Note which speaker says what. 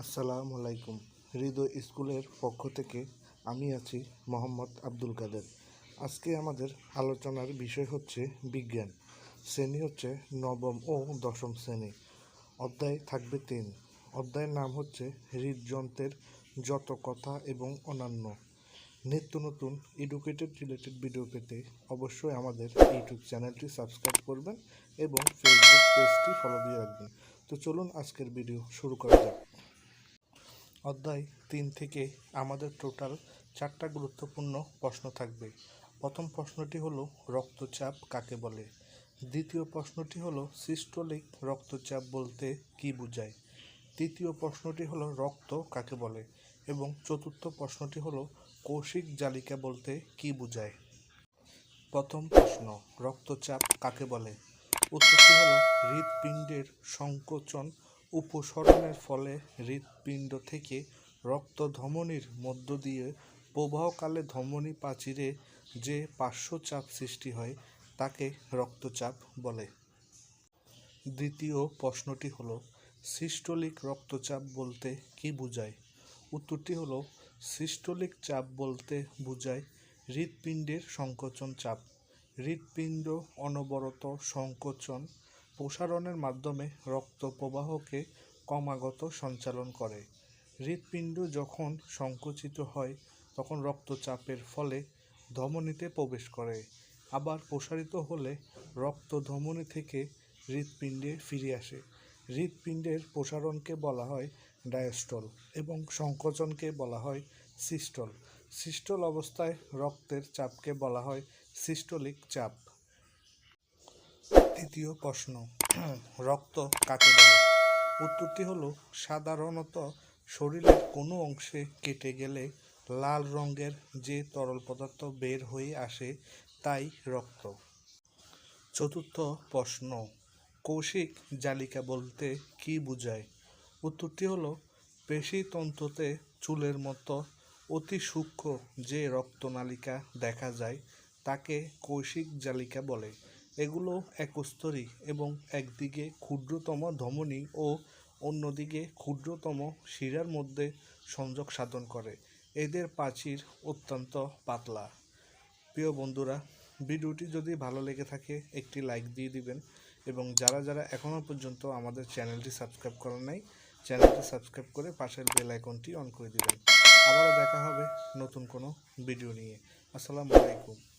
Speaker 1: আসসালামু আলাইকুম। হৃদয় স্কুলের পক্ষ থেকে আমি আছি মোহাম্মদ আব্দুল কাদের। আজকে আমাদের আলোচনার বিষয় হচ্ছে বিজ্ঞান। শ্রেণি হচ্ছে নবম ও দশম শ্রেণি। অধ্যায় থাকবে তিন। অধ্যায়ের নাম হচ্ছে হৃদযন্ত্রের যত কথা এবং অন্যান্য নিত্য নতুন এডুকেটেড রিলেটেড ভিডিও পেতে অবশ্যই আমাদের ইউটিউব চ্যানেলটি সাবস্ক্রাইব করবেন এবং ফেসবুক পেজটি ফলো দিয়ে রাখবেন। তো চলুন আজকের ভিডিও শুরু করা যাক। অধ্যায় তিন থেকে আমাদের টোটাল চারটা গুরুত্বপূর্ণ প্রশ্ন থাকবে। প্রথম প্রশ্নটি হলো, রক্তচাপ কাকে বলে? দ্বিতীয় প্রশ্নটি হলো, সিস্টোলিক রক্তচাপ বলতে কি বোঝায়? তৃতীয় প্রশ্নটি হলো, রক্ত কাকে বলে? এবং চতুর্থ প্রশ্নটি হলো, কৌশিক জালিকা বলতে কি বোঝায়? প্রথম প্রশ্ন, রক্তচাপ কাকে বলে? উত্তরটি হলো, হৃৎপিণ্ডের সংকোচন উপসরণের ফলে হৃৎপিণ্ড থেকে রক্ত ধমনির মধ্য দিয়ে প্রবাহকালে ধমনী প্রাচীরে যে পার্শ্বচাপ সৃষ্টি হয়, তাকে রক্তচাপ বলে। দ্বিতীয় প্রশ্নটি হলো, সিস্টোলিক রক্তচাপ বলতে কি বোঝায়? উত্তরটি হলো, সিস্টোলিক চাপ বলতে বোঝায় হৃৎপিণ্ডের সংকোচন চাপ। হৃৎপিণ্ড অনবরত সংকোচন প্রসারণের মাধ্যমে রক্ত প্রবাহকে ক্রমাগত সঞ্চালন করে। হৃৎপিণ্ড যখন সংকুচিত হয়, তখন রক্তচাপের ফলে ধমনীতে প্রবেশ করে। আবার প্রসারিত হলে রক্ত ধমনী থেকে হৃৎপিণ্ডে ফিরে আসে। হৃৎপিণ্ডের প্রসারণকে বলা হয় ডায়াস্টল এবং সংকোচনকে বলা হয় সিস্টল। সিস্টল অবস্থায় রক্তের চাপকে বলা হয় সিস্টোলিক চাপ। তৃতীয় প্রশ্ন। রক্ত কাকে বলে? উত্তরটি হলো, সাধারণত শরীরের কোনো অংশে কেটে গেলে লাল রঙের যে তরল পদার্থ বের হয়ে আসে তাই রক্ত। চতুর্থ প্রশ্ন, কৌশিক জালিকা বলতে কি বোঝায়? উত্তরটি হলো পেশিতন্ত্রতে চুলের মতো অতি সূক্ষ্ম যে রক্তনালিকা দেখা যায় তাকে কৌশিক জালিকা বলে। এগুলো একস্তরী এবং একদিকে ক্ষুদ্রতম ধমনী ও অন্যদিকে ক্ষুদ্রতম শিরার মধ্যে সংযোগ সাধন করে। এদের প্রাচীর অত্যন্ত পাতলা। প্রিয় বন্ধুরা, ভিডিওটি যদি ভালো লেগে থাকে, একটি লাইক দিয়ে দিবেন এবং যারা যারা এখনও পর্যন্ত আমাদের চ্যানেলটি সাবস্ক্রাইব করেন নাই, চ্যানেলটি সাবস্ক্রাইব করে পাশের বেল আইকনটি অন করে দিবেন। আবারও দেখা হবে নতুন কোনো ভিডিও নিয়ে। আসসালামু আলাইকুম।